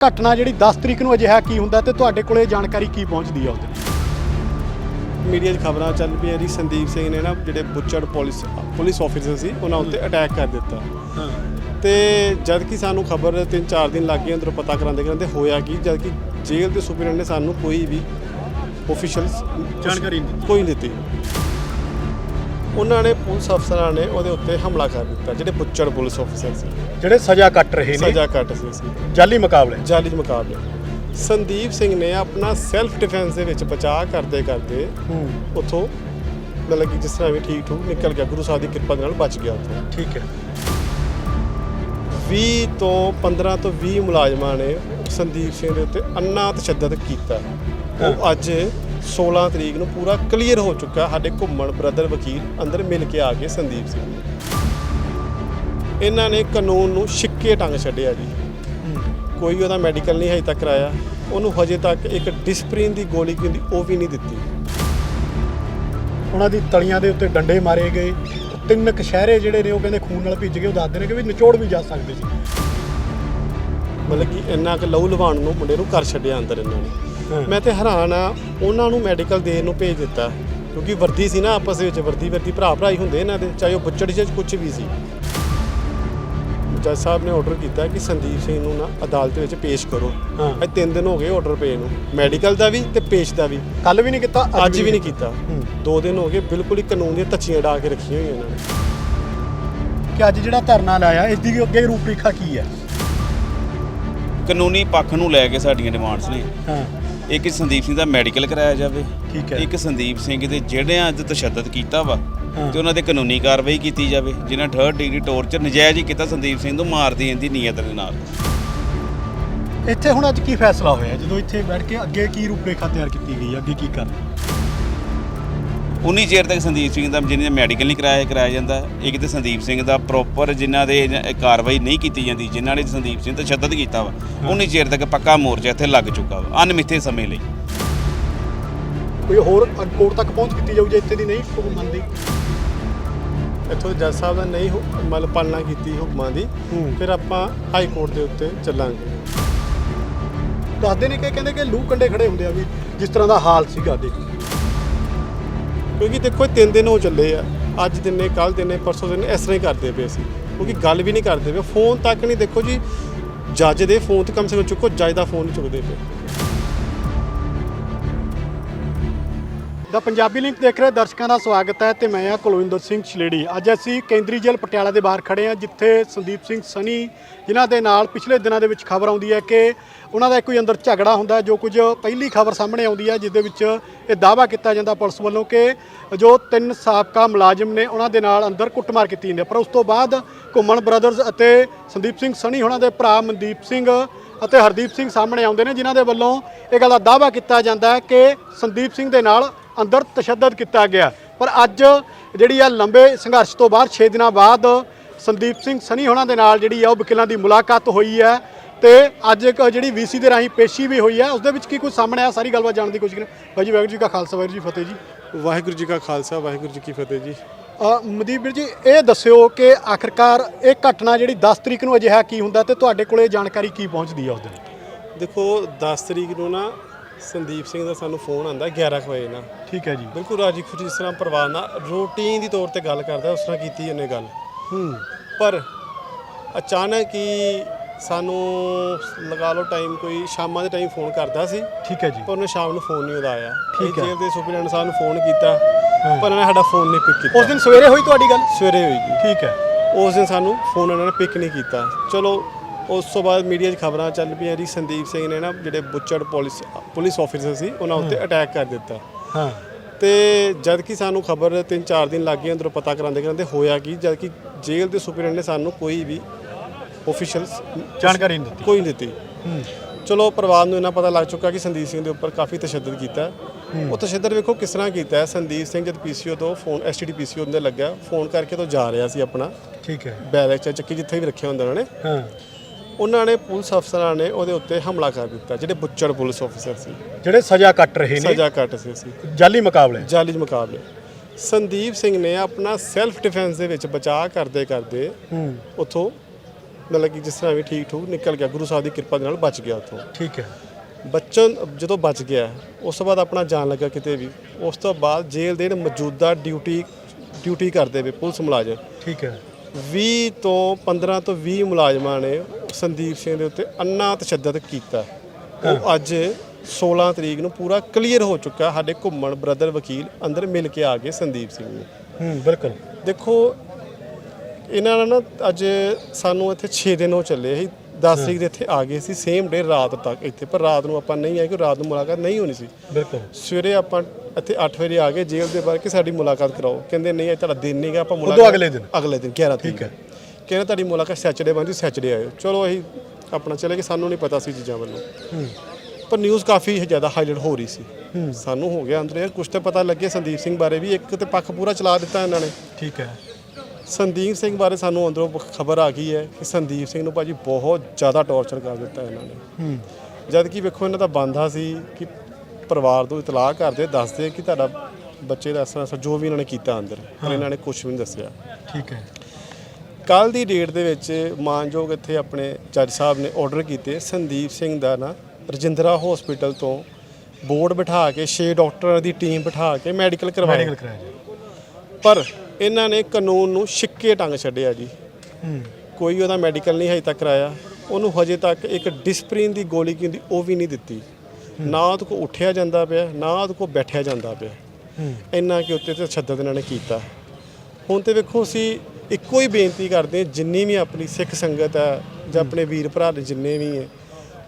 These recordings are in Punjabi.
ਘਟਨਾ ਜਿਹੜੀ 10 ਤਰੀਕ ਨੂੰ ਅਜਿਹਾ ਕੀ ਹੁੰਦਾ ਤੇ ਤੁਹਾਡੇ ਕੋਲੇ ਜਾਣਕਾਰੀ ਕੀ ਪਹੁੰਚਦੀ ਉਸ ਦਿਨ ਮੀਡੀਆ 'ਚ ਖਬਰਾਂ ਚੱਲ ਪਈਆਂ ਜੀ ਸੰਦੀਪ ਸਿੰਘ ਨੇ ਨਾ ਜਿਹੜੇ ਬੁੱਚੜ ਪੁਲਿਸ ਪੁਲਿਸ ਆਫੀਸਰ ਸੀ ਉਹਨਾਂ ਉੱਤੇ ਅਟੈਕ ਕਰ ਦਿੱਤਾ। ਤੇ ਜਦ ਕਿ ਸਾਨੂੰ ਖਬਰ 3-4 ਦਿਨ ਲੱਗ ਗਏ ਅੰਦਰੋਂ ਪਤਾ ਕਰਾਉਂਦੇ ਕਰਾਉਂਦੇ ਹੋਇਆ ਕੀ ਜਦ ਕਿ ਜੇਲ੍ਹ ਦੇ ਸੁਪਰਡੈਂਟ ਨੇ ਸਾਨੂੰ ਕੋਈ ਵੀ ਆਫੀਸ਼ੀਅਲ ਜਾਣਕਾਰੀ। ਕੋਈ ਨਹੀਂ ਦਿੱਤੀ। ਉਹਨਾਂ ਨੇ ਪੁਲਿਸ ਅਫਸਰਾਂ ਨੇ ਉਹਦੇ ਉੱਤੇ ਹਮਲਾ ਕਰ ਦਿੱਤਾ ਜਿਹੜੇ ਬੁੱਚੜ ਪੁਲਿਸ ਆਫੀਸਰ ਸੀ। ਜਿਹੜੇ ਸਜ਼ਾ ਕੱਟ ਰਹੇ ਨੇ। ਸਜ਼ਾ ਕੱਟ ਸੀ ਸੀ। ਜਾਲੀ ਮੁਕਾਬਲੇ। ਜਾਲੀ ਮੁਕਾਬਲੇ। ਸੰਦੀਪ ਸਿੰਘ ਨੇ ਆਪਣਾ ਸੈਲਫ ਡਿਫੈਂਸ ਦੇ ਵਿੱਚ ਬਚਾਅ ਕਰਦੇ ਕਰਦੇ ਉੱਥੋਂ ਮਤਲਬ ਕਿ ਜਿਸ ਤਰ੍ਹਾਂ ਵੀ ਠੀਕ ਠੂਕ ਨਿਕਲ ਗਿਆ ਗੁਰੂ ਸਾਹਿਬ ਦੀ ਕਿਰਪਾ ਨਾਲ ਬਚ ਗਿਆ ਉੱਥੋਂ। ਠੀਕ ਹੈ। 20 ਤੋਂ 15 ਤੋਂ 20 ਮੁਲਾਜ਼ਮਾਂ ਨੇ ਸੰਦੀਪ ਸਿੰਘ ਦੇ ਉੱਤੇ ਅੰਨਾ ਤਸ਼ੱਦਦ ਕੀਤਾ। ਉਹ ਅੱਜ 16 ਤਰੀਕ ਨੂੰ ਪੂਰਾ ਕਲੀਅਰ ਹੋ ਚੁੱਕਾ ਸਾਡੇ ਘੁੰਮਣ ਬ੍ਰਦਰ ਵਕੀਲ ਅੰਦਰ ਮਿਲ ਕੇ ਆ ਗਏ ਸੰਦੀਪ ਸਿੰਘ। ਇਹਨਾਂ ਨੇ ਕਾਨੂੰਨ ਨੂੰ ਛਿੱਕੇ ਟੰਗ ਛੱਡਿਆ ਜੀ। ਕੋਈ ਉਹਦਾ ਮੈਡੀਕਲ ਨਹੀਂ ਹਜੇ ਤੱਕ ਕਰਾਇਆ। ਉਹਨੂੰ ਹਜੇ ਤੱਕ ਇੱਕ ਡਿਸਪਲਿਨ ਦੀ ਗੋਲੀ ਕੀ ਹੁੰਦੀ ਉਹ ਵੀ ਨਹੀਂ ਦਿੱਤੀ। ਉਹਨਾਂ ਦੀ ਤਲੀਆਂ ਦੇ ਉੱਤੇ ਡੰਡੇ ਮਾਰੇ ਗਏ। ਤਿੰਨ ਕਸ਼ਹਿਰੇ ਜਿਹੜੇ ਨੇ ਉਹ ਕਹਿੰਦੇ ਖੂਨ ਨਾਲ ਭਿੱਜ ਗਏ। ਉਹ ਦੱਸਦੇ ਨੇ ਕਿ ਵੀ ਨਿਚੋੜ ਵੀ ਜਾ ਸਕਦੇ ਸੀ। ਮਤਲਬ ਕਿ ਇੰਨਾ ਕੁ ਲਹੂ ਲਵਾਉਣ ਨੂੰ ਮੁੰਡੇ ਨੂੰ ਕਰ ਛੱਡਿਆ ਅੰਦਰ ਇਹਨਾਂ ਨੇ। ਮੈਂ ਤੇ ਹੈਰਾਨ ਆ ਉਹਨਾਂ ਨੂੰ ਮੈਡੀਕਲ ਦੇਣ ਨੂੰ ਭੇਜ ਦਿੱਤਾ। ਕਿਉਂਕਿ ਵਰਦੀ ਸੀ ਨਾ ਆਪਸ ਵਿੱਚ ਵਰਦੀ ਵਰਦੀ ਭਰਾ ਭਰਾ ਹੀ ਹੁੰਦੇ ਇਹਨਾਂ ਦੇ ਚਾਹੇ ਉਹ ਬੁੱਚੜ ਜਾਂ ਕੁਝ ਵੀ ਸੀ। ਜੱਜ ਸਾਹਿਬ ਨੇ ਆਰਡਰ ਕੀਤਾ ਕਿ ਸੰਦੀਪ ਸਿੰਘ ਨੂੰ ਨਾ ਅਦਾਲਤ ਵਿੱਚ ਪੇਸ਼ ਕਰੋ। ਹਾਂ। ਅੱਜ ਤਿੰਨ ਦਿਨ ਹੋ ਗਏ ਆਰਡਰ ਪਏ ਨੂੰ। ਮੈਡੀਕਲ ਦਾ ਵੀ ਤੇ ਪੇਸ਼ ਦਾ ਵੀ। ਕੱਲ ਵੀ ਨਹੀਂ ਕੀਤਾ ਅੱਜ ਵੀ ਨਹੀਂ ਕੀਤਾ। ਦੋ ਦਿਨ ਹੋ ਗਏ ਬਿਲਕੁਲ ਹੀ ਕਾਨੂੰਨ ਦੀਆਂ ਤੱਚੀਆਂ ਡਾ ਕੇ ਰੱਖੀਆਂ ਹੋਈਆਂ ਇਹਨਾਂ ਨੇ। ਕਿ ਅੱਜ ਜਿਹੜਾ ਧਰਨਾ ਲਾਇਆ ਇਸ ਦੀ ਅੱਗੇ ਰੂਪਰੇਖਾ ਕੀ ਹੈ? ਕਾਨੂੰਨੀ ਪੱਖ ਨੂੰ ਲੈ ਕੇ ਸਾਡੀਆਂ ਡਿਮਾਂਡਸ ਨੇ। ਹਾਂ। ਇੱਕ ਸੰਦੀਪ ਸਿੰਘ ਦਾ ਮੈਡੀਕਲ ਕਰਾਇਆ ਜਾਵੇ ਠੀਕ ਹੈ। ਇੱਕ ਸੰਦੀਪ ਸਿੰਘ ਦੇ ਜਿਹੜਿਆਂ ਤੇ ਤਸ਼ੱਦਦ ਕੀਤਾ ਵਾ। ਤੇ ਉਹਨਾਂ ਤੇ ਕਾਨੂੰਨੀ ਕਾਰਵਾਈ ਕੀਤੀ ਜਾਵੇ ਜਿਨ੍ਹਾਂ 3rd ਡਿਗਰੀ ਟੌਰਚਰ ਨਜਾਇਜ਼ ਹੀ ਕੀਤਾ ਸੰਦੀਪ ਸਿੰਘ ਨੂੰ ਮਾਰ ਦੇਣ ਦੀ ਨੀਅਤ ਦੇ ਨਾਲ। ਇੱਥੇ ਹੁਣ ਅੱਜ ਕੀ ਫੈਸਲਾ ਹੋਇਆ? ਜਦੋਂ ਇੱਥੇ ਬੈਠ ਕੇ ਅੱਗੇ ਕੀ ਰੂਪਰੇਖਾ ਤਿਆਰ ਕੀਤੀ ਗਈ ਅੱਗੇ ਕੀ ਕਰਨਾ? ਉਨੀ ਚਿਰ ਤੱਕ ਸੰਦੀਪ ਸਿੰਘ ਦਾ ਜਿਹਨੇ ਮੈਡੀਕਲ ਨਹੀਂ ਕਰਾਇਆ ਕਰਾਇਆ ਜਾਂਦਾ। ਇੱਕ ਤੇ ਸੰਦੀਪ ਸਿੰਘ ਦਾ ਪ੍ਰੋਪਰ ਜਿਨ੍ਹਾਂ ਦੇ ਜ- ਕਾਰਵਾਈ ਨਹੀਂ ਕੀਤੀ ਜਾਂਦੀ ਜਿਨ੍ਹਾਂ ਨੇ ਸੰਦੀਪ ਸਿੰਘ ਤੇ ਤਸ਼ੱਦਦ ਕੀਤਾ ਵਾ ਉਨੀ ਚਿਰ ਤੱਕ ਪੱਕਾ ਮੋਰਚਾ ਇੱਥੇ ਲੱਗ ਚੁੱਕਾ ਵਾ ਅਨਮਿੱਥੇ ਸਮੇਂ ਲਈ। ਕੋਈ ਹੋਰ ਕੋਰਟ ਤੱਕ ਪਹੁੰਚ ਕੀਤੀ ਜਾਊ ਜੇ ਇੱਥੇ ਦੀ ਨਹੀਂ ਕੋਈ ਮੰਨਦੀ? ਇੱਥੋਂ ਜੱਜ ਸਾਹਿਬ ਦਾ ਨਹੀਂ ਹੁ- ਮਤਲਬ ਪਾਲਣਾ ਕੀਤੀ ਹੁਕਮਾਂ ਦੀ ਹੂੰ। ਫਿਰ ਆਪਾਂ ਹਾਈ ਕੋਰਟ ਦੇ ਉੱਤੇ ਚੱਲਾਂਗੇ। ਦੱਸਦੇ ਨੇ ਕਿ ਕਹਿੰਦੇ ਕਿ ਲੂ ਕੰਡੇ ਖੜੇ ਹੁੰਦੇ ਆ ਵੀ ਜਿਸ ਤਰ੍ਹਾਂ ਦਾ ਹਾਲ ਸੀਗਾ ਦੇ ਕਿਉਂਕਿ ਦੇਖੋ ਇਹ ਤਿੰਨ ਦਿਨ ਹੋ ਚੱਲੇ ਆ। ਅੱਜ ਦਿਨ ਨੇ ਕੱਲ ਦਿਨ ਨੇ, ਪਰਸੋਂ ਦਿਨ ਇਸ ਤਰ੍ਹਾਂ ਹੀ ਕਰਦੇ ਪਏ ਸੀ। ਕਿਉਂਕਿ ਗੱਲ ਵੀ ਨਹੀਂ ਕਰਦੇ ਪਏ। ਫੋਨ ਤੱਕ ਨਹੀਂ ਦੇਖੋ ਜੀ, ਜੱਜ ਦੇ ਫੋਨ ਤੇ ਕਮ ਸੇ ਕਮ ਚੁੱਕੋ, ਜੱਜ ਦਾ ਫੋਨ ਨਹੀਂ ਚੁੱਕਦੇ ਪਏ। ਦਾ ਪੰਜਾਬੀ ਲਿੰਕ ਦੇਖ ਰਹੇ ਦਰਸ਼ਕਾਂ ਦਾ ਸਵਾਗਤ ਹੈ ਤੇ ਮੈਂ ਆ ਕੁਲਵਿੰਦਰ ਸਿੰਘ ਛਲੇੜੀ। ਅੱਜ ਅਸੀਂ ਕੇਂਦਰੀ ਜੇਲ੍ਹ ਪਟਿਆਲਾ ਦੇ ਬਾਹਰ ਖੜੇ ਹਾਂ, ਜਿੱਥੇ ਸੰਦੀਪ ਸਿੰਘ ਸਨੀ ਜਿਨ੍ਹਾਂ ਦੇ ਨਾਲ ਪਿਛਲੇ ਦਿਨਾਂ ਦੇ ਵਿੱਚ ਖਬਰ ਆਉਂਦੀ ਹੈ ਕਿ ਉਹਨਾਂ ਦਾ ਕੋਈ ਅੰਦਰ ਝਗੜਾ ਹੁੰਦਾ ਜੋ ਕੁਝ ਪਹਿਲੀ ਖਬਰ ਸਾਹਮਣੇ ਆਉਂਦੀ ਹੈ, ਜਿਸ ਦੇ ਵਿੱਚ ਇਹ ਦਾਅਵਾ ਕੀਤਾ ਜਾਂਦਾ ਪੁਲਿਸ ਵੱਲੋਂ ਕਿ ਜੋ ਤਿੰਨ ਸਾਬਕਾ ਮੁਲਾਜ਼ਮ ਨੇ ਉਹਨਾਂ ਦੇ ਨਾਲ ਅੰਦਰ ਕੁੱਟਮਾਰ ਕੀਤੀ ਜਾਂਦੀ ਹੈ। ਪਰ ਉਸ ਤੋਂ ਬਾਅਦ ਘੁੰਮਣ ਬ੍ਰਦਰਜ਼ ਅਤੇ ਸੰਦੀਪ ਸਿੰਘ ਸਨੀ, ਉਹਨਾਂ ਦੇ ਭਰਾ ਮਨਦੀਪ ਸਿੰਘ ਅਤੇ ਹਰਦੀਪ ਸਿੰਘ ਸਾਹਮਣੇ ਆਉਂਦੇ ਨੇ, ਜਿਨ੍ਹਾਂ ਦੇ ਵੱਲੋਂ ਇਹ ਗੱਲ ਦਾ ਦਾਅਵਾ ਕੀਤਾ ਜਾਂਦਾ ਹੈ ਕਿ ਸੰਦੀਪ ਸਿੰਘ ਦੇ ਨਾਲ ਅੰਦਰ ਤਸ਼ੱਦਦ ਕੀਤਾ ਗਿਆ। ਪਰ ਅੱਜ ਜਿਹੜੀ ਆ ਲੰਬੇ ਸੰਘਰਸ਼ ਤੋਂ ਬਾਅਦ 6 ਦਿਨਾਂ ਬਾਅਦ ਸੰਦੀਪ ਸਿੰਘ ਸਨੀ ਹੋਣਾ ਦੇ ਨਾਲ ਜਿਹੜੀ ਆ ਉਹ ਵਕੀਲਾਂ ਦੀ ਮੁਲਾਕਾਤ ਹੋਈ ਹੈ ਤੇ ਅੱਜ ਇੱਕ ਜਿਹੜੀ ਵੀਸੀ ਦੇ ਰਾਹੀਂ ਪੇਸ਼ੀ ਵੀ ਹੋਈ ਹੈ। ਉਸ ਦੇ ਵਿੱਚ ਕੀ ਕੁਝ ਸਾਹਮਣੇ ਆਇਆ? ਸਾਰੀ ਗੱਲਬਾਤ ਜਾਣਨ ਦੀ ਕੋਸ਼ਿਸ਼ ਕਰਾਂਗੇ ਬਾਈ ਜੀ ਵਾਹਿਗੁਰੂ ਜੀ ਕਾ ਖਾਲਸਾ ਵਾਹਿਗੁਰੂ ਜੀ ਫਤਿਹ ਜੀ। ਵਾਹਿਗੁਰੂ ਜੀ ਕਾ ਖਾਲਸਾ ਵਾਹਿਗੁਰੂ ਜੀ ਕੀ ਫਤਿਹ ਜੀ। ਅ, ਮਨਦੀਪ ਵੀਰ ਜੀ ਇਹ ਦੱਸਿਓ ਕਿ ਆਖਰਕਾਰ ਇਹ ਘਟਨਾ ਜਿਹੜੀ 10 ਤਰੀਕ ਨੂੰ ਅਜਿਹਾ ਕੀ ਹੁੰਦਾ ਤੇ ਤੁਹਾਡੇ ਕੋਲੇ ਜਾਣਕਾਰੀ ਕੀ ਪਹੁੰਚਦੀ ਹੈ ਉਸ ਦਿਨ? ਦੇਖੋ 10 ਤਰੀਕ ਨੂੰ ਨਾ ਸੰਦੀਪ ਸਿੰਘ ਦਾ ਸਾਨੂੰ ਫੋਨ ਆਂਦਾ 11 ਕੁ ਵਜੇ ਨਾ ਠੀਕ ਹੈ ਜੀ। ਬਿਲਕੁਲ ਰਾਜੀ ਖੁਸ਼ੀ ਜਿਸ ਤਰ੍ਹਾਂ ਪਰਿਵਾਰ ਨਾਲ ਰੂਟੀਨ ਦੀ ਤੌਰ ਤੇ ਗੱਲ ਕਰਦਾ ਉਸ ਤਰ੍ਹਾਂ ਕੀਤੀ ਇਹਨੇ ਗੱਲ। ਹੂੰ। ਪਰ ਅਚਾਨਕ ਹੀ ਸਾਨੂੰ ਲਗਾ ਲਓ ਟਾਈਮ ਕੋਈ ਸ਼ਾਮਾਂ ਦੇ ਟਾਈਮ ਫੋਨ ਕਰਦਾ ਸੀ। ਠੀਕ ਹੈ ਜੀ। ਪਰ ਉਹਨੇ ਸ਼ਾਮ ਨੂੰ ਫੋਨ ਨਹੀਂ ਉਹਦਾ ਆਇਆ। ਠੀਕ ਹੈ। ਜੇਲ੍ਹ ਦੇ ਸੁਪਰਡੈਂਟ ਸਾਹਿਬ ਨੂੰ ਫੋਨ ਕੀਤਾ ਪਰ ਉਹਨੇ ਸਾਡਾ ਫੋਨ ਨਹੀਂ ਪਿਕ ਕੀਤਾ। ਉਸ ਦਿਨ ਸਵੇਰੇ ਹੋਈ ਤੁਹਾਡੀ ਗੱਲ? ਸਵੇਰੇ ਹੋਈ ਠੀਕ ਹੈ। ਜੀ ਉਸ ਦਿਨ ਸਾਨੂੰ ਫੋਨ ਉਹਨਾਂ ਨੇ ਪਿਕ ਨਹੀਂ ਕੀਤਾ। ਚਲੋ ਉਸ ਤੋਂ ਬਾਅਦ ਮੀਡੀਆ 'ਚ ਖਬਰਾਂ ਚੱਲ ਪਈਆਂ ਜੀ ਸੰਦੀਪ ਸਿੰਘ ਨੇ ਨਾ ਜਿਹੜੇ ਬੁੱਚੜ ਪੁਲਿਸ ਪੁਲਿਸ ਆਫੀਸਰ ਸੀ ਉਹਨਾਂ ਉੱਤੇ ਅਟੈਕ ਕਰ ਦਿੱਤਾ। ਹਾਂ। ਤੇ ਜਦ ਕਿ ਸਾਨੂੰ ਖਬਰ 3-4 ਦਿਨ ਲੱਗ ਗਏ ਅੰਦਰੋਂ ਪਤਾ ਕਰਾਉਂਦੇ ਕਰਾਉਂਦੇ ਹੋਇਆ ਕੀ ਜਦ ਕਿ ਜੇਲ੍ਹ ਦੇ ਸੁਪਰਡੈਂਟ ਨੇ ਸਾਨੂੰ ਕੋਈ ਵੀ ਆਫੀਸ਼ੀਅਲ ਜਾਣਕਾਰੀ ਨਹੀਂ ਦਿੱਤੀ। ਕੋਈ ਨਹੀਂ ਦਿੱਤੀ। ਹੂੰ। ਚਲੋ ਪਰਿਵਾਰ ਨੂੰ ਇਹਨਾਂ ਪਤਾ ਲੱਗ ਚੁੱਕਾ ਕਿ ਸੰਦੀਪ ਸਿੰਘ ਦੇ ਉੱਪਰ ਕਾਫੀ ਤਸ਼ੱਦਦ ਕੀਤਾ। ਉਹ ਤਸ਼ੱਦਦ ਵੇਖੋ ਕਿਸ ਤਰ੍ਹਾਂ ਕੀਤਾ ਹੈ। ਸੰਦੀਪ ਸਿੰਘ ਜਦ ਪੀਸੀਓ ਤੋਂ ਫੋਨ ਐਸਟੀਡੀ ਪੀਸੀਓ ਦੇ ਲੱਗਾ ਫੋਨ ਕਰਕੇ ਤੋਂ ਜਾ ਰਿਹਾ ਸੀ ਆਪਣਾ। ਠੀਕ ਹੈ। ਬੈਗ ਚ ਚੱਕੀ ਜਿੱਥੇ ਵੀ ਰੱਖਿਆ ਹੁੰਦਾ ਉਹਨਾਂ ਨੇ। ਹਾਂ। ਉਹਨਾਂ ਨੇ ਪੁਲਿਸ ਅਫਸਰਾਂ ਨੇ ਉਹਦੇ ਉੱਤੇ ਹਮਲਾ ਕਰ ਦਿੱਤਾ ਜਿਹੜੇ ਬੁੱਚੜ ਪੁਲਿਸ ਅਫਸਰ ਸੀ। ਜਿਹੜੇ ਸਜ਼ਾ ਕੱਟ ਰਹੇ ਨੇ। ਸਜ਼ਾ ਕੱਟ ਸੀ ਸੀ। ਜਾਲੀ ਮੁਕਾਬਲੇ। ਜਾਲੀ ਮੁਕਾਬਲੇ। ਸੰਦੀਪ ਸਿੰਘ ਨੇ ਆਪਣਾ ਸੈਲਫ ਡਿਫੈਂਸ ਦੇ ਵਿੱਚ ਬਚਾਅ ਕਰਦੇ ਕਰਦੇ ਹੂੰ। ਉੱਥੋਂ ਮਤਲਬ ਕਿ ਜਿਸ ਤਰ੍ਹਾਂ ਵੀ ਠੀਕ ਠੂਕ ਨਿਕਲ ਗਿਆ ਗੁਰੂ ਸਾਹਿਬ ਦੀ ਕਿਰਪਾ ਦੇ ਨਾਲ ਬਚ ਗਿਆ ਉੱਥੋਂ। ਠੀਕ ਹੈ। ਬੱਚਨ ਜਦੋਂ ਬਚ ਗਿਆ ਉਸ ਤੋਂ ਬਾਅਦ ਆਪਣਾ ਜਾਣ ਲੱਗਾ ਕਿਤੇ ਵੀ। ਉਸ ਤੋਂ ਬਾਅਦ ਜੇਲ੍ਹ ਦੇ ਜਿਹੜੇ ਮੌਜੂਦਾ ਡਿਊਟੀ ਡਿਊਟੀ ਕਰਦੇ ਵੇ ਪੁਲਿਸ ਮੁਲਾਜ਼ਮ। ਠੀਕ ਹੈ। 20 ਤੋਂ 15 ਤੋਂ 20 ਮੁਲਾਜ਼ਮਾਂ ਨੇ ਸੰਦੀਪ ਸਿੰਘ ਦੇ ਉੱਤੇ ਅੰਨਾ ਤਸ਼ੱਦਦ ਕੀਤਾ। ਉਹ ਅੱਜ 16 ਤਰੀਕ ਨੂੰ ਪੂਰਾ ਕਲੀਅਰ ਹੋ ਚੁੱਕਾ ਸਾਡੇ ਘੁੰਮਣ ਬ੍ਰਦਰ ਵਕੀਲ ਅੰਦਰ ਮਿਲ ਕੇ ਆ ਗਏ ਸੰਦੀਪ ਸਿੰਘ ਨੂੰ। ਹੂੰ ਬਿਲਕੁਲ। ਦੇਖੋ ਇਹਨਾਂ ਨਾਲ ਨਾ ਅੱਜ ਸਾਨੂੰ ਇੱਥੇ 6 ਦਿਨ ਹੋ ਚੱਲੇ ਸੀ 10 ਤਰੀਕ ਦੇ ਇੱਥੇ ਆ ਗਏ ਸੀ ਸੇਮ ਡੇ ਰਾਤ ਤੱਕ ਇੱਥੇ ਪਰ ਰਾਤ ਨੂੰ ਆਪਾਂ ਨਹੀਂ ਆਏ ਕਿ ਰਾਤ ਨੂੰ ਮੁਲਾਕਾਤ ਨਹੀਂ ਹੋਣੀ ਸੀ। ਬਿਲਕੁਲ। ਸਵੇਰੇ ਆਪਾਂ ਇੱਥੇ 8 ਵਜੇ ਆ ਗਏ ਜੇਲ੍ਹ ਦੇ ਬਾਹਰ ਕਿ ਸਾਡੀ ਮੁਲਾਕਾਤ ਕਰਾਓ। ਕਹਿੰਦੇ ਨਹੀਂ ਇਹ ਤੁਹਾਡਾ ਦਿਨ ਨਹੀਂਗਾ ਆਪਾਂ ਉਦੋਂ ਅਗਲੇ ਦਿਨ? ਅਗਲੇ ਦਿਨ 11 ਤਰੀਕ ਠੀਕ ਹੈ। ਕਹਿੰਦੇ ਤੁਹਾਡੀ ਮੁਲਾਕਾਤ ਸੈਚਰਡੇ ਬੰਦੀ ਸੈਚਰਡੇ ਆਇਓ। ਚਲੋ ਅਸੀਂ ਆਪਣਾ ਚਲੇ ਗਏ ਸਾਨੂੰ ਨਹੀਂ ਪਤਾ ਸੀ ਚੀਜ਼ਾਂ ਵੱਲੋਂ। ਪਰ ਨਿਊਜ਼ ਕਾਫੀ ਜ਼ਿਆਦਾ ਹਾਈਲਾਈਟ ਹੋ ਰਹੀ ਸੀ। ਸਾਨੂੰ ਹੋ ਗਿਆ ਅੰਦਰ ਯਾਰ ਕੁਝ ਤਾਂ ਪਤਾ ਲੱਗੇ ਸੰਦੀਪ ਸਿੰਘ ਬਾਰੇ ਵੀ ਇੱਕ ਤੇ ਪੱਖ ਪੂਰਾ ਚਲਾ ਦਿੱਤਾ ਇਹਨਾਂ ਨੇ। ਠੀਕ ਹੈ। ਸੰਦੀਪ ਸਿੰਘ ਬਾਰੇ ਸਾਨੂੰ ਅੰਦਰੋਂ ਖਬਰ ਆ ਗਈ ਹੈ ਕਿ ਸੰਦੀਪ ਸਿੰਘ ਨੂੰ ਭਾਜੀ ਬਹੁਤ ਜ਼ਿਆਦਾ ਟੌਰਚਰ ਕਰ ਦਿੱਤਾ ਇਹਨਾਂ ਨੇ। ਜਦ ਕਿ ਵੇਖੋ ਇਹਨਾਂ ਦਾ ਬੰਦਾ ਸੀ ਕਿ ਪਰਿਵਾਰ ਨੂੰ ਇਤਲਾਹ ਕਰਦੇ ਦੱਸਦੇ ਕਿ ਤੁਹਾਡਾ ਬੱਚੇ ਦਾ ਅਸਰ ਜੋ ਵੀ ਇਹਨਾਂ ਨੇ ਕੀਤਾ ਅੰਦਰ ਪਰ ਇਹਨਾਂ ਨੇ ਕੁਝ ਵੀ ਨਹੀਂ ਦੱਸਿਆ। ਠੀਕ ਹੈ। ਕੱਲ ਦੀ ਡੇਟ ਦੇ ਵਿੱਚ ਮਾਨਯੋਗ ਇੱਥੇ ਆਪਣੇ ਜੱਜ ਸਾਹਿਬ ਨੇ ਆਰਡਰ ਕੀਤੇ ਸੰਦੀਪ ਸਿੰਘ ਦਾ ਨਾ ਰਜਿੰਦਰਾ ਹਸਪੀਟਲ ਤੋਂ ਬੋਰਡ ਬਿਠਾ ਕੇ 6 ਡਾਕਟਰਾਂ ਦੀ ਟੀਮ ਬਿਠਾ ਕੇ ਮੈਡੀਕਲ ਕਰਵਾਇਆ। ਮੈਡੀਕਲ ਕਰਾਇਆ ਜੀ। ਪਰ ਇਹਨਾਂ ਨੇ ਕਾਨੂੰਨ ਨੂੰ ਛਿੱਕੇ ਟੰਗ ਛੱਡਿਆ ਜੀ। ਹੂੰ। ਕੋਈ ਉਹਦਾ ਮੈਡੀਕਲ ਨਹੀਂ ਹਜੇ ਤੱਕ ਕਰਾਇਆ। ਉਹਨੂੰ ਹਜੇ ਤੱਕ ਇੱਕ ਡਿਸਪਲਿਨ ਦੀ ਗੋਲੀ ਕੀ ਹੁੰਦੀ ਉਹ ਵੀ ਨਹੀਂ ਦਿੱਤੀ। ਨਾ ਉਹਦੇ ਕੋ ਉੱਠਿਆ ਜਾਂਦਾ ਪਿਆ ਨਾ ਉਹਦੇ ਕੋ ਬੈਠਿਆ ਜਾਂਦਾ ਪਿਆ। ਹੂੰ। ਇੰਨਾ ਕਿ ਉੱਤੇ ਤੇ ਤਸ਼ੱਦਦ ਇਹਨਾਂ ਨੇ ਕੀਤਾ। ਹੁਣ ਤੇ ਵੇਖੋ ਅਸੀਂ ਇੱਕੋ ਹੀ ਬੇਨਤੀ ਕਰਦੇ ਜਿੰਨੀ ਵੀ ਆਪਣੀ ਸਿੱਖ ਸੰਗਤ ਹੈ ਜਾਂ ਆਪਣੇ ਵੀਰ ਭਰਾ ਨੇ ਜਿੰਨੇ ਵੀ ਹੈ,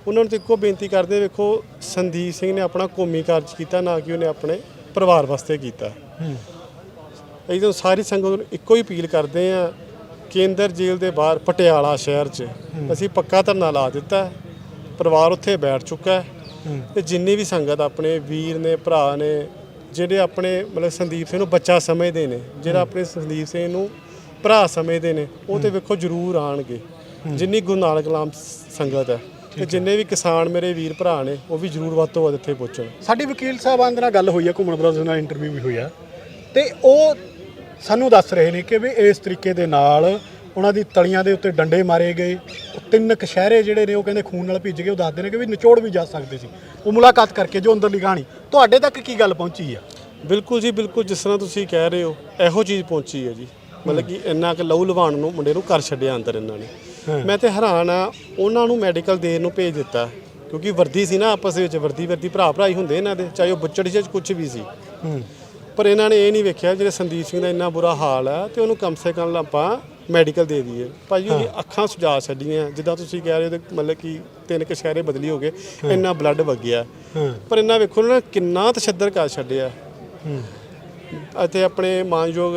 ਉਹਨਾਂ ਨੂੰ ਤਾਂ ਇੱਕੋ ਬੇਨਤੀ ਕਰਦੇ ਵੇਖੋ, ਸੰਦੀਪ ਸਿੰਘ ਨੇ ਆਪਣਾ ਕੌਮੀ ਕਾਰਜ ਕੀਤਾ, ਨਾ ਕਿ ਉਹਨੇ ਆਪਣੇ ਪਰਿਵਾਰ ਵਾਸਤੇ ਕੀਤਾ। ਹੂੰ ਅਸੀਂ ਤਾਂ ਸਾਰੀ ਸੰਗਤ ਨੂੰ ਇੱਕੋ ਹੀ ਅਪੀਲ ਕਰਦੇ ਆ ਕੇਂਦਰ ਜੇਲ੍ਹ ਦੇ ਬਾਹਰ ਪਟਿਆਲਾ ਸ਼ਹਿਰ 'ਚ ਅਸੀਂ ਪੱਕਾ ਧਰਨਾ ਲਾ ਦਿੱਤਾ ਪਰਿਵਾਰ ਉੱਥੇ ਬੈਠ ਚੁੱਕਾ ਹੈ ਤੇ ਜਿੰਨੀ ਵੀ ਸੰਗਤ ਆਪਣੇ ਵੀਰ ਨੇ, ਭਰਾ ਨੇ, ਜਿਹੜੇ ਆਪਣੇ ਮਤਲਬ ਸੰਦੀਪ ਸਿੰਘ ਨੂੰ ਬੱਚਾ ਸਮਝਦੇ ਨੇ, ਜਿਹੜਾ ਆਪਣੇ ਸੰਦੀਪ ਸਿੰਘ ਨੂੰ ਭਰਾ ਸਮਝਦੇ ਨੇ ਉਹ ਤੇ ਵੇਖੋ ਜ਼ਰੂਰ ਆਣਗੇ। ਜਿੰਨੀ ਗੁਰੂ ਨਾਨਕ ਨਾਮ ਸੰਗਤ ਹੈ ਤੇ ਜਿੰਨੇ ਵੀ ਕਿਸਾਨ ਮੇਰੇ ਵੀਰ ਭਰਾ ਨੇ ਉਹ ਵੀ ਜ਼ਰੂਰ ਵੱਧ ਤੋਂ ਵੱਧ ਇੱਥੇ ਪਹੁੰਚਣ। ਸਾਡੀ ਵਕੀਲ ਸਾਹਿਬਾਨ ਦੇ ਨਾਲ ਗੱਲ ਹੋਈ ਹੈ ਘੁੰਮਣ ਬ੍ਰਦਰਜ਼ ਨਾਲ ਇੰਟਰਵਿਊ ਵੀ ਹੋਈ ਆ। ਤੇ ਉਹ ਸਾਨੂੰ ਦੱਸ ਰਹੇ ਨੇ ਕਿ ਵੀ ਇਸ ਤਰੀਕੇ ਦੇ ਨਾਲ ਉਹਨਾਂ ਦੀ ਤਲੀਆਂ ਦੇ ਉੱਤੇ ਡੰਡੇ ਮਾਰੇ ਗਏ ਤਿੰਨ ਕਸ਼ਹਿਰੇ ਜਿਹੜੇ ਨੇ ਉਹ ਕਹਿੰਦੇ ਖੂਨ ਨਾਲ ਭਿੱਜ ਗਏ ਉਹ ਦੱਸਦੇ ਨੇ ਕਿ ਵੀ ਨਿਚੋੜ ਵੀ ਜਾ ਸਕਦੇ ਸੀ। ਉਹ ਮੁਲਾਕਾਤ ਕਰਕੇ ਜੋ ਅੰਦਰਲੀ ਕਹਾਣੀ ਤੁਹਾਡੇ ਤੱਕ ਕੀ ਗੱਲ ਪਹੁੰਚੀ ਆ? ਬਿਲਕੁਲ ਜੀ ਬਿਲਕੁਲ ਜਿਸ ਤਰ੍ਹਾਂ ਤੁਸੀਂ ਕਹਿ ਰਹੇ ਹੋ ਇਹੋ ਚੀਜ਼ ਪਹੁੰਚੀ ਹੈ ਜੀ। ਮਤਲਬ ਕਿ ਇੰਨਾ ਕਿ ਲਹੂ ਲਵਾਣ ਨੂੰ ਮੁੰਡੇ ਨੂੰ ਕਰ ਛੱਡਿਆ ਅੰਦਰ ਇਹਨਾਂ ਨੇ। ਮੈਂ ਤੇ ਹੈਰਾਨ ਆ ਉਹਨਾਂ ਨੂੰ ਮੈਡੀਕਲ ਦੇਣ ਨੂੰ ਭੇਜ ਦਿੱਤਾ ਕਿਉਂਕਿ ਵਰਦੀ ਸੀ ਨਾ ਆਪਸ ਵਿੱਚ ਵਰਦੀ ਵਰਦੀ ਭਰਾ ਭਰਾ ਹੀ ਹੁੰਦੇ ਇਹਨਾਂ ਦੇ ਚਾਹੇ ਉਹ ਬੁੱਚੜ ਜਾਂ ਕੁਝ ਵੀ ਸੀ। ਪਰ ਇਹਨਾਂ ਨੇ ਇਹ ਨਹੀਂ ਵੇਖਿਆ ਜਿਹੜੇ ਸੰਦੀਪ ਸਿੰਘ ਦਾ ਇੰਨਾ ਬੁਰਾ ਹਾਲ ਹੈ ਤੇ ਉਹਨੂੰ ਕਮ ਸੇ ਕਮ ਆਪਾਂ ਮੈਡੀਕਲ ਦੇ ਦਈਏ। ਭਾਜੀ ਉਹਦੀ ਅੱਖਾਂ ਸੁਜਾ ਛੱਡੀਆਂ ਜਿੱਦਾਂ ਤੁਸੀਂ ਕਹਿ ਰਹੇ ਹੋ ਮਤਲਬ ਕਿ ਤਿੰਨ ਕਸ਼ਹਿਰੇ ਬਦਲੀ ਹੋ ਗਏ ਇੰਨਾ ਬਲੱਡ ਵਗਿਆ। ਪਰ ਇਹਨਾਂ ਵੇਖੋ ਨੇ ਕਿੰਨਾ ਤਸ਼ੱਦਦ ਕਰ ਛੱਡਿਆ। ਅਤੇ ਆਪਣੇ ਮਾਨਯੋਗ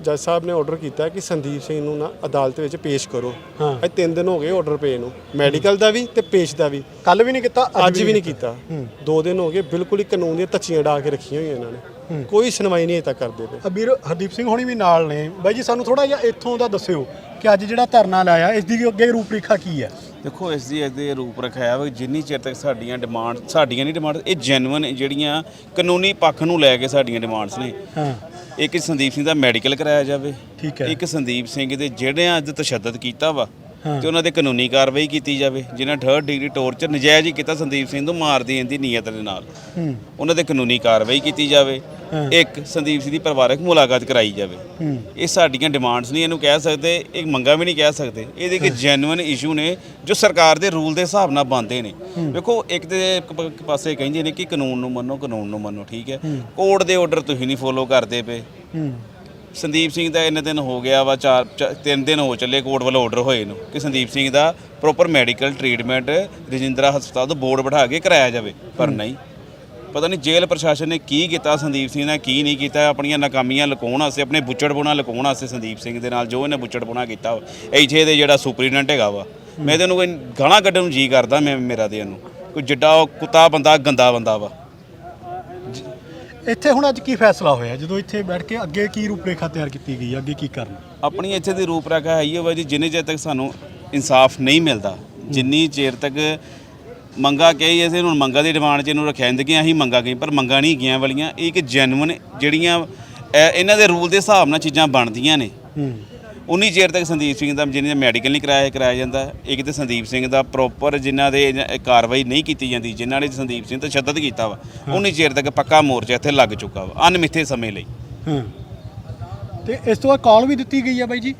ਜੱਜ ਸਾਹਿਬ ਨੇ ਆਰਡਰ ਕੀਤਾ ਕਿ ਸੰਦੀਪ ਸਿੰਘ ਨੂੰ ਨਾ ਅਦਾਲਤ ਵਿੱਚ ਪੇਸ਼ ਕਰੋ। ਹਾਂ। ਅੱਜ ਤਿੰਨ ਦਿਨ ਹੋ ਗਏ ਆਰਡਰ ਪਏ ਨੂੰ। ਮੈਡੀਕਲ ਦਾ ਵੀ ਤੇ ਪੇਸ਼ ਦਾ ਵੀ। ਕੱਲ ਵੀ ਨਹੀਂ ਕੀਤਾ ਅੱਜ ਵੀ ਨਹੀਂ ਕੀਤਾ। ਦੋ ਦਿਨ ਹੋ ਗਏ ਬਿਲਕੁਲ ਹੀ ਕਾਨੂੰਨ ਦੀਆਂ ਤੱਚੀਆਂ ਡਾ ਕੇ ਰੱਖੀਆਂ ਹੋਈਆਂ ਇਹਨਾਂ ਨੇ। ਕੋਈ ਸੁਣਵਾਈ ਨਹੀਂ ਅਜੇ ਤੱਕ ਕਰਦੇ ਪਏ। ਅਬੀਰ ਹਰਦੀਪ ਸਿੰਘ ਹੋਣੀ ਵੀ ਨਾਲ ਨੇ। ਬਾਈ ਜੀ ਸਾਨੂੰ ਥੋੜਾ ਜਿਹਾ ਇੱਥੋਂ ਦਾ ਦੱਸਿਓ ਕਿ ਅੱਜ ਜਿਹੜਾ ਧਰਨਾ ਲਾਇਆ ਇਸ ਦੀ ਅੱਗੇ ਰੂਪਰੇਖਾ ਕੀ ਹੈ? ਦੇਖੋ ਇਸ ਦੀ ਇਹਦੇ ਰੂਪ ਰਖਾਇਆ ਵਾ ਜਿੰਨੀ ਚਿਰ ਤੱਕ ਸਾਡੀਆਂ ਡਿਮਾਂਡ ਸਾਡੀਆਂ ਨਹੀਂ ਡਿਮਾਂਡ ਇਹ ਜੈਨੂਇਨ ਜਿਹੜੀਆਂ ਕਾਨੂੰਨੀ ਪੱਖ ਨੂੰ ਲੈ ਕੇ ਸਾਡੀਆਂ ਡਿਮਾਂਡਸ ਨੇ। ਹਾਂ। ਇੱਕ ਸੰਦੀਪ ਸਿੰਘ ਦਾ ਮੈਡੀਕਲ ਕਰਾਇਆ ਜਾਵੇ। ਠੀਕ ਹੈ। ਇੱਕ ਸੰਦੀਪ ਸਿੰਘ ਦੇ ਜਿਹੜਿਆਂ ਅੱਜ ਤਸ਼ੱਦਦ ਕੀਤਾ ਵਾ। ਤੇ ਉਹਨਾਂ ਤੇ ਕਾਨੂੰਨੀ ਕਾਰਵਾਈ ਕੀਤੀ ਜਾਵੇ। ਜਿਨ੍ਹਾਂ 3rd ਡਿਗਰੀ ਟੋਰਚਰ ਨਜਾਇਜ਼ ਹੀ ਕੀਤਾ ਸੰਦੀਪ ਸਿੰਘ ਨੂੰ ਮਾਰ ਦੇਣ ਦੀ ਨੀਅਤ ਦੇ ਨਾਲ। ਉਹਨਾਂ ਤੇ ਕਾਨੂੰਨੀ ਕਾਰਵਾਈ ਕੀਤੀ ਜਾਵੇ। ਇੱਕ ਸੰਦੀਪ ਸਿੰਘ ਦੀ ਪਰਿਵਾਰਕ ਮੁਲਾਕਾਤ ਕਰਾਈ ਜਾਵੇ। ਇਹ ਸਾਡੀਆਂ ਡਿਮਾਂਡਸ ਨਹੀਂ ਇਹਨੂੰ ਕਹਿ ਸਕਦੇ ਇਹ ਮੰਗਾ ਵੀ ਨਹੀਂ ਕਹਿ ਸਕਦੇ। ਇਹਦੇ ਇੱਕ ਜੈਨੂਇਨ ਇਸ਼ੂ ਨੇ ਜੋ ਸਰਕਾਰ ਦੇ ਰੂਲ ਦੇ ਹਿਸਾਬ ਨਾਲ ਬੰਦੇ ਨੇ। ਵੇਖੋ ਇੱਕ ਤੇ ਪ- ਪਾਸੇ ਕਹਿੰਦੇ ਨੇ ਕਿ ਕਾਨੂੰਨ ਨੂੰ ਮੰਨੋ ਕਾਨੂੰਨ ਨੂੰ ਮੰਨੋ ਠੀਕ ਹੈ। ਕੋਰਟ ਦੇ ਆਰਡਰ ਤੁਸੀਂ ਨਹੀਂ ਫੋਲੋ ਕਰਦੇ ਪਏ। ਹੂੰ। ਸੰਦੀਪ ਸਿੰਘ ਦਾ ਇੰਨੇ ਦਿਨ ਹੋ ਗਿਆ ਵਾ, ਚਾਰ, ਚ- ਤਿੰਨ ਦਿਨ ਹੋ ਚੱਲੇ ਕੋਰਟ ਵੱਲੋਂ ਆਰਡਰ ਹੋਏ ਨੂੰ ਕਿ ਸੰਦੀਪ ਸਿੰਘ ਦਾ ਪ੍ਰੋਪਰ ਮੈਡੀਕਲ ਟਰੀਟਮੈਂਟ ਰਜਿੰਦਰਾ ਹਸਪਤਾਲ ਤੋਂ ਬੋਰਡ ਬਿਠਾ ਕੇ ਕਰਾਇਆ ਜਾਵੇ, ਪਰ ਨਹੀਂ। ਪਤਾ ਨਹੀਂ ਜੇਲ੍ਹ ਪ੍ਰਸ਼ਾਸਨ ਨੇ ਕੀ ਕੀਤਾ, ਸੰਦੀਪ ਸਿੰਘ ਨੇ ਕੀ ਨਹੀਂ ਕੀਤਾ, ਆਪਣੀਆਂ ਨਾਕਾਮੀਆਂ ਲੁਕਾਉਣ ਵਾਸਤੇ, ਆਪਣੇ ਬੁੱਚੜਪੁਣਾ ਲੁਕਾਉਣ ਵਾਸਤੇ ਸੰਦੀਪ ਸਿੰਘ ਦੇ ਨਾਲ ਜੋ ਇਹਨੇ ਬੁੱਚੜਪੁਣਾ ਕੀਤਾ ਵਾ। ਇੱਥੇ ਦੇ ਜਿਹੜਾ ਸੁਪਰੀਡੈਂਟ ਹੈਗਾ ਵਾ, ਮੈਂ ਤੈਨੂੰ ਕੋਈ ਗਾਲਾਂ ਕੱਢਣ ਨੂੰ ਜੀ ਕਰਦਾ ਮੈਂ, ਮੇਰਾ ਦੇ ਇਹਨੂੰ। ਕੋਈ ਜਿੱਡਾ ਉਹ ਕੁੱਤਾ ਬੰਦਾ, ਗੰਦਾ ਬੰਦਾ ਵਾ। ਇੱਥੇ ਹੁਣ ਅੱਜ ਕੀ ਫੈਸਲਾ ਹੋਇਆ? ਜਦੋਂ ਇੱਥੇ ਬੈਠ ਕੇ ਅੱਗੇ ਕੀ ਰੂਪਰੇਖਾ ਤਿਆਰ ਕੀਤੀ ਗਈ? ਅੱਗੇ ਕੀ ਕਰਨਾ? ਆਪਣੀ ਇੱਥੇ ਦੀ ਰੂਪਰੇਖਾ ਹੈ ਹੀ ਵਾ ਜੀ ਜਿੰਨੇ ਚਿਰ ਤੱਕ ਸਾਨੂੰ ਇਨਸਾਫ ਨਹੀਂ ਮਿਲਦਾ ਜਿੰਨੀ ਚਿਰ ਤੱਕ ਮੰਗਾ ਕਹੀ ਅਸੀਂ ਹੁਣ ਮੰਗਾ ਦੀ ਡਿਮਾਂਡ 'ਚ ਇਹਨੂੰ ਰੱਖਿਆ ਜਾਂਦੀਆਂ ਅਸੀਂ ਮੰਗਾ ਗਈ ਪਰ ਮੰਗਾ ਨਹੀਂ ਗਈਆਂ ਵਾਲੀਆਂ ਇਹ ਇੱਕ ਜੈਨੂਇਨ ਜਿਹੜੀਆਂ ਇਹ- ਇਹਨਾਂ ਦੇ ਰੂਲ ਦੇ ਹਿਸਾਬ ਨਾਲ ਚੀਜ਼ਾਂ ਬਣਦੀਆਂ ਨੇ। ਉਨੀ ਚਿਰ ਤੱਕ ਸੰਦੀਪ ਸਿੰਘ ਦਾ ਜਿਹਨਾਂ ਮੈਡੀਕਲ ਨਹੀਂ ਕਰਾਇਆ ਕਰਾਇਆ ਜਾਂਦਾ। ਇੱਕ ਤੇ ਸੰਦੀਪ ਸਿੰਘ ਦਾ ਪ੍ਰੋਪਰ ਜਿਨ੍ਹਾਂ ਦੇ ਕਾਰਵਾਈ ਨਹੀਂ ਕੀਤੀ ਜਾਂਦੀ ਜਿਨ੍ਹਾਂ ਨੇ ਸੰਦੀਪ ਸਿੰਘ ਤੇ ਤਸ਼ੱਦਦ ਕੀਤਾ ਵਾ ਉਨੀ ਚਿਰ ਤੱਕ ਪੱਕਾ ਮੋਰਚਾ ਇੱਥੇ ਲੱਗ ਚੁੱਕਾ ਵਾ ਅਨਮਿੱਥੇ ਸਮੇਂ ਲਈ। ਹਾਂ। ਤੇ ਇਸ ਤੋਂ ਬਾਅਦ ਕਾਲ ਵੀ ਦਿੱਤੀ ਗਈ ਹੈ ਬਾਈ ਜੀ?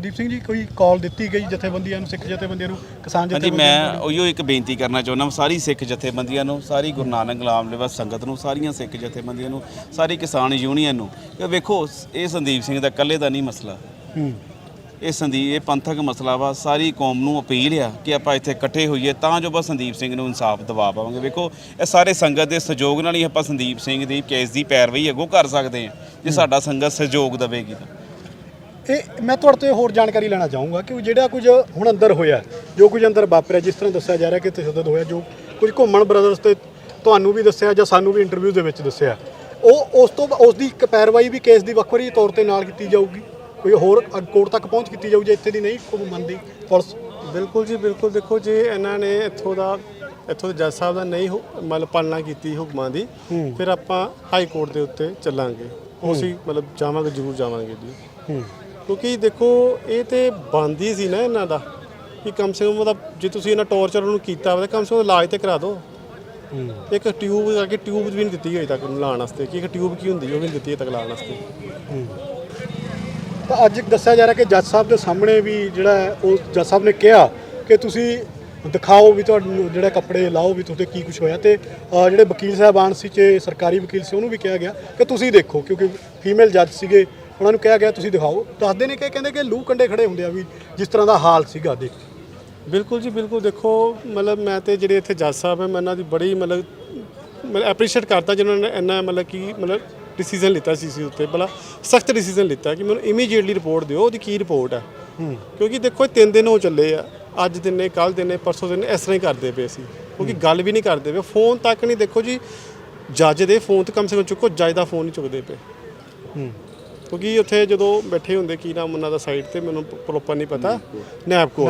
ਦੀਪ ਸਿੰਘ ਜੀ ਕੋਈ ਕਾਲ ਦਿੱਤੀ ਗਈ ਜਥੇਬੰਦੀਆਂ ਨੂੰ ਸਿੱਖ ਜਥੇਬੰਦੀਆਂ ਨੂੰ ਕਿਸਾਨ ਹਾਂਜੀ ਜਥੇਬੰਦੀਆਂ ਮੈਂ ਉਹੀਓ ਇੱਕ ਬੇਨਤੀ ਕਰਨਾ ਚਾਹੁੰਦਾ ਹਾਂ ਸਾਰੀ ਸਿੱਖ ਜਥੇਬੰਦੀਆਂ ਨੂੰ ਸਾਰੀ ਗੁਰੂ ਨਾਨਕ ਗੁਲਾਮ ਦਿਵਸ ਸੰਗਤ ਨੂੰ ਸਾਰੀਆਂ ਸਿੱਖ ਜਥੇਬੰਦੀਆਂ ਨੂੰ ਸਾਰੀ ਕਿਸਾਨ ਯੂਨੀਅਨ ਨੂੰ। ਕਿ ਵੇਖੋ ਇਹ ਸੰਦੀਪ ਸਿੰਘ ਦਾ ਇਕੱਲੇ ਦਾ ਨਹੀਂ ਮਸਲਾ। ਇਹ ਸੰਦੀਪ ਇਹ ਪੰਥਕ ਮਸਲਾ ਵਾ ਸਾਰੀ ਕੌਮ ਨੂੰ ਅਪੀਲ ਆ ਕਿ ਆਪਾਂ ਇੱਥੇ ਇਕੱਠੇ ਹੋਈਏ ਤਾਂ ਜੋ ਬਸ ਸੰਦੀਪ ਸਿੰਘ ਨੂੰ ਇਨਸਾਫ ਦਿਵਾ ਪਾਵਾਂਗੇ। ਵੇਖੋ ਇਹ ਸਾਰੇ ਸੰਗਤ ਦੇ ਸਹਿਯੋਗ ਨਾਲ ਹੀ ਆਪਾਂ ਸੰਦੀਪ ਸਿੰਘ ਦੀ ਕੇਸ ਦੀ ਪੈਰਵਾਈ ਅੱਗੋਂ ਕਰ ਸਕਦੇ ਹਾਂ ਜੇ ਸਾਡਾ ਸੰਗਤ ਸਹਿਯੋਗ ਦੇਵੇਗੀ ਤਾਂ। ਇਹ ਮੈਂ ਤੁਹਾਡੇ ਤੋਂ ਹੋਰ ਜਾਣਕਾਰੀ ਲੈਣਾ ਚਾਹੂੰਗਾ ਕਿ ਜਿਹੜਾ ਕੁਝ ਹੁਣ ਅੰਦਰ ਹੋਇਆ ਜੋ ਕੁਝ ਅੰਦਰ ਵਾਪਰਿਆ ਜਿਸ ਤਰ੍ਹਾਂ ਦੱਸਿਆ ਜਾ ਰਿਹਾ ਕਿ ਤਸ਼ੱਦਦ ਹੋਇਆ ਜੋ ਕੁਝ ਘੁੰਮਣ ਬ੍ਰਦਰਸ ਤੇ ਤੁਹਾਨੂੰ ਵੀ ਦੱਸਿਆ ਜਾਂ ਸਾਨੂੰ ਵੀ ਇੰਟਰਵਿਊ ਦੇ ਵਿੱਚ ਦੱਸਿਆ ਉਹ ਉਸ ਤੋਂ ਉਸ ਦੀ ਇੱਕ ਪੈਰਵਾਈ ਵੀ ਕੇਸ ਦੀ ਵੱਖਰੀ ਤੌਰ ਤੇ ਨਾਲ ਕੀਤੀ ਜਾਊਗੀ? ਕੋਈ ਹੋਰ ਕੋਰਟ ਤੱਕ ਪਹੁੰਚ ਕੀਤੀ ਜਾਊ ਜੇ ਇੱਥੇ ਦੀ ਨਹੀਂ ਕੋਈ ਮੰਨਦੀ ਪੁਲਿਸ? ਬਿਲਕੁਲ ਜੀ ਬਿਲਕੁਲ। ਦੇਖੋ ਜੇ ਇਹਨਾਂ ਨੇ ਇੱਥੋਂ ਦਾ ਇੱਥੋਂ ਦੇ ਜੱਜ ਸਾਹਿਬ ਦਾ ਨਹੀਂ ਮਤਲਬ ਪਾਲਣਾ ਕੀਤੀ ਹੁਕਮਾਂ ਦੀ ਫਿਰ ਆਪਾਂ ਹਾਈ ਕੋਰਟ ਦੇ ਉੱਤੇ ਚੱਲਾਂਗੇ। ਅਸੀਂ ਮਤਲਬ ਜਾਵਾਂਗੇ ਜ਼ਰੂਰ ਜਾਵਾਂਗੇ ਜੀ। ਕਿਉਂਕਿ ਦੇਖੋ ਇਹ ਤੇ ਬੰਦੀ ਸੀ ਨਾ ਇਹਨਾਂ ਦਾ ਕਿ ਕਮ ਸੇ ਕਮ ਮਤਲਬ ਜੇ ਤੁਸੀਂ ਇਹਨਾਂ ਟੌਰਚਰ ਉਹਨੂੰ ਕੀਤਾ ਤਾਂ ਕਮ ਸੇ ਕਮ ਇਲਾਜ ਤੇ ਕਰਾ ਦਿਓ ਇੱਕ ਟਿਊਬ ਕਰਕੇ ਟਿਊਬ ਵੀ ਨਹੀਂ ਦਿੱਤੀ ਹੋਈ ਤੱਕ ਲਾਉਣ ਵਾਸਤੇ ਕਿ ਇੱਕ ਟਿਊਬ ਕੀ ਹੁੰਦੀ ਉਹ ਵੀ ਨਹੀਂ ਦਿੱਤੀ ਤੱਕ ਲਾਉਣ ਵਾਸਤੇ। ਤਾਂ ਅੱਜ ਦੱਸਿਆ ਜਾ ਰਿਹਾ ਕਿ ਜੱਜ ਸਾਹਿਬ ਦੇ ਸਾਹਮਣੇ ਵੀ ਜਿਹੜਾ ਹੈ, ਉਹ ਜੱਜ ਸਾਹਿਬ ਨੇ ਕਿਹਾ ਕਿ ਤੁਸੀਂ ਦਿਖਾਓ ਵੀ ਤੁਹਾਨੂੰ ਜਿਹੜਾ ਕੱਪੜੇ ਲਾਓ ਵੀ ਤੁਹਾਡੇ ਕੀ ਕੁਝ ਹੋਇਆ ਤੇ ਜਿਹੜੇ ਵਕੀਲ ਸਾਹਿਬਾਨ ਸੀ ਤੇ ਸਰਕਾਰੀ ਵਕੀਲ ਸੀ ਉਹਨੂੰ ਵੀ ਕਿਹਾ ਗਿਆ ਕਿ ਤੁਸੀਂ ਦੇਖੋ ਕਿਉਂਕਿ ਫੀਮੇਲ ਜੱਜ ਸੀਗੇ ਉਹਨਾਂ ਨੂੰ ਕਿਹਾ ਗਿਆ ਤੁਸੀਂ ਦਿਖਾਓ। ਦੱਸਦੇ ਨੇ ਕਿ ਕਹਿੰਦੇ ਕਿ ਲੂ ਕੰਡੇ ਖੜੇ ਹੁੰਦੇ ਆ ਵੀ ਜਿਸ ਤਰ੍ਹਾਂ ਦਾ ਹਾਲ ਸੀਗਾ ਦੇਖ। ਬਿਲਕੁਲ ਜੀ ਬਿਲਕੁਲ ਦੇਖੋ ਮਤਲਬ ਮੈਂ ਤੇ ਜਿਹੜੇ ਇੱਥੇ ਜੱਜ ਸਾਹਿਬ ਹੈ ਮੈਂ ਇਹਨਾਂ ਦੀ ਬੜੀ ਮਤਲਬ ਮਤਲਬ ਐਪਰੀਸ਼ੀਏਟ ਕਰਦਾ ਜਿਨ੍ਹਾਂ ਨੇ ਇੰਨਾ ਮਤਲਬ ਕਿ ਮਤਲਬ ਡਿਸੀਜਨ ਲਿੱਤਾ ਸੀ ਸੀ ਉੱਤੇ ਬੜਾ ਸਖਤ ਡਿਸੀਜਨ ਲਿੱਤਾ ਕਿ ਮੈਨੂੰ ਇਮੀਡੀਏਟਲੀ ਰਿਪੋਰਟ ਦਿਓ ਉਹਦੀ ਕੀ ਰਿਪੋਰਟ ਹੈ। ਕਿਉਂਕਿ ਦੇਖੋ ਤਿੰਨ ਦਿਨ ਹੋ ਚੱਲੇ ਆ ਅੱਜ ਦਿਨ ਨੇ ਕੱਲ ਦਿਨ ਨੇ ਪਰਸੋਂ ਦਿਨ ਨੇ ਇਸ ਤਰ੍ਹਾਂ ਹੀ ਕਰਦੇ ਪਏ ਸੀ ਕਿਉਂਕਿ ਗੱਲ ਵੀ ਨਹੀਂ ਕਰਦੇ ਪਏ। ਫੋਨ ਤੱਕ ਨਹੀਂ ਦੇਖੋ ਜੀ ਜੱਜ ਦੇ ਫੋਨ ਤੇ ਕਮ ਸੇ ਕਮ ਚੁੱਕੋ ਜੱਜ ਦਾ ਫੋਨ ਨਹੀਂ ਚੁੱਕਦੇ ਪਏ। ਕਿਉਂਕਿ ਉੱਥੇ ਜਦੋਂ ਬੈਠੇ ਹੁੰਦੇ ਕੀ ਨਾਮ ਉਹਨਾਂ ਦਾ ਸਾਈਡ ਤੇ ਮੈਨੂੰ ਪ੍ਰੋਪਰ ਨਹੀਂ ਪਤਾ। ਨੈਪਕੋਟ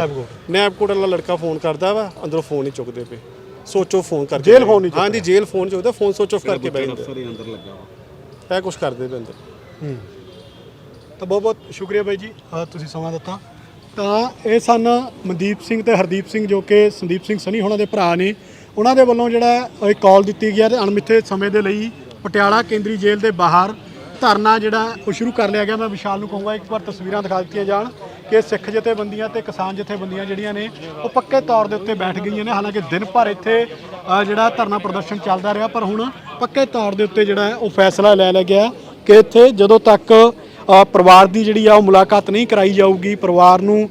ਨੈਪਕੋਟ। ਵਾਲਾ ਲੜਕਾ ਫੋਨ ਕਰਦਾ ਵਾ ਅੰਦਰੋਂ ਫੋਨ ਨਹੀਂ ਚੁੱਕਦੇ ਪਏ। ਸੋਚੋ ਫੋਨ ਕਰਕੇ ਜੇਲ੍ਹ phone ਨਹੀਂ ਚੁੱਕਦੇ। ਹਾਂਜੀ ਜੇਲ੍ਹ ਫੋਨ ਚੁੱਕਦਾ ਫੋਨ ਸੋਚ ਆਫ ਕਰਕੇ ਬੈਠ ਅੰਦਰ ਲੱਗਾ ਵਾ। ਇਹ ਕੁਝ ਕਰਦੇ ਪਏ ਅੰਦਰ। ਤਾਂ ਬਹੁਤ ਬਹੁਤ ਸ਼ੁਕਰੀਆ ਬਾਈ ਜੀ ਅਹ ਤੁਸੀਂ ਸਮਾਂ ਦਿੱਤਾ। ਤਾਂ ਇਹ ਸਨ ਮਨਦੀਪ ਸਿੰਘ ਤੇ ਹਰਦੀਪ ਸਿੰਘ, ਜੋ ਕਿ ਸੰਦੀਪ ਸਿੰਘ ਸਨੀ ਉਹਨਾਂ ਦੇ ਭਰਾ ਨੇ। ਉਹਨਾਂ ਦੇ ਵੱਲੋਂ ਜਿਹੜਾ ਇਹ ਕਾਲ ਦਿੱਤੀ ਗਿਆ ਤੇ ਅਣਮਿੱਥੇ ਸਮੇਂ ਦੇ ਲਈ ਪਟਿਆਲਾ ਕੇਂਦਰੀ ਜੇਲ੍ਹ ਦੇ ਬਾਹਰ ਧਰਨਾ ਜਿਹੜਾ ਉਹ ਸ਼ੁਰੂ ਕਰ ਲਿਆ ਗਿਆ। ਮੈਂ ਵਿਸ਼ਾਲ ਨੂੰ ਕਹੂੰਗਾ, ਇੱਕ ਵਾਰ ਤਸਵੀਰਾਂ ਦਿਖਾ ਦਿੱਤੀਆਂ ਜਾਣ ਕਿ ਸਿੱਖ ਜਥੇਬੰਦੀਆਂ ਤੇ ਕਿਸਾਨ ਜਥੇਬੰਦੀਆਂ ਜਿਹੜੀਆਂ ਨੇ, ਉਹ ਪੱਕੇ ਤੌਰ ਦੇ ਉੱਤੇ ਬੈਠ ਗਈਆਂ ਨੇ। ਹਾਲਾਂਕਿ ਦਿਨ ਭਰ ਇੱਥੇ ਜਿਹੜਾ ਧਰਨਾ ਪ੍ਰਦਰਸ਼ਨ ਚੱਲਦਾ ਰਿਹਾ, ਪਰ ਹੁਣ ਪੱਕੇ ਤੌਰ ਦੇ ਉੱਤੇ ਜਿਹੜਾ ਉਹ ਫੈਸਲਾ ਲੈ ਲਿਆ ਗਿਆ ਕਿ ਇੱਥੇ ਜਦੋਂ ਤੱਕ ਪਰਿਵਾਰ ਦੀ ਜਿਹੜੀ ਆ ਉਹ ਮੁਲਾਕਾਤ ਨਹੀਂ ਕਰਾਈ ਜਾਊਗੀ, ਪਰਿਵਾਰ ਨੂੰ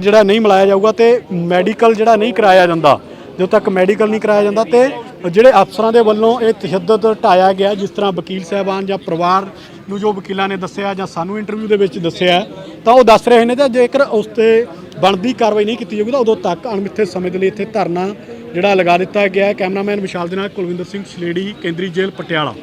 ਜਿਹੜਾ ਨਹੀਂ ਮਿਲਾਇਆ ਜਾਊਗਾ ਤੇ ਮੈਡੀਕਲ ਜਿਹੜਾ ਨਹੀਂ ਕਰਾਇਆ ਜਾਂਦਾ, ਜਦੋਂ ਤੱਕ ਮੈਡੀਕਲ ਨਹੀਂ ਕਰਾਇਆ ਜਾਂਦਾ ਤੇ ਜਿਹੜੇ ਅਫਸਰਾਂ ਦੇ ਵੱਲੋਂ ਇਹ ਤਸ਼ੱਦਦ ਢਾਇਆ ਗਿਆ, ਜਿਸ ਤਰ੍ਹਾਂ ਵਕੀਲ ਸਾਹਿਬਾਨ ਜਾਂ ਪਰਿਵਾਰ ਨੂੰ ਜੋ ਵਕੀਲਾਂ ਨੇ ਦੱਸਿਆ ਜਾਂ ਸਾਨੂੰ ਇੰਟਰਵਿਊ ਦੇ ਵਿੱਚ ਦੱਸਿਆ, ਤਾਂ ਉਹ ਦੱਸ ਰਹੇ ਨੇ ਤੇ ਜੇਕਰ ਉਸ ਤੇ ਬਣਦੀ ਕਾਰਵਾਈ ਨਹੀਂ ਕੀਤੀ ਜਾਊਗੀ, ਤਾਂ ਉਦੋਂ ਤੱਕ ਅਣਮਿੱਥੇ ਸਮੇਂ ਦੇ ਲਈ ਇੱਥੇ ਧਰਨਾ ਜਿਹੜਾ ਲਗਾ ਦਿੱਤਾ ਗਿਆ ਹੈ। ਕੈਮਰਾਮੈਨ ਵਿਸ਼ਾਲ ਦੇ ਨਾਲ ਕੁਲਵਿੰਦਰ ਸਿੰਘ ਸਲੇੜੀ, ਕੇਂਦਰੀ ਜੇਲ੍ਹ ਪਟਿਆਲਾ।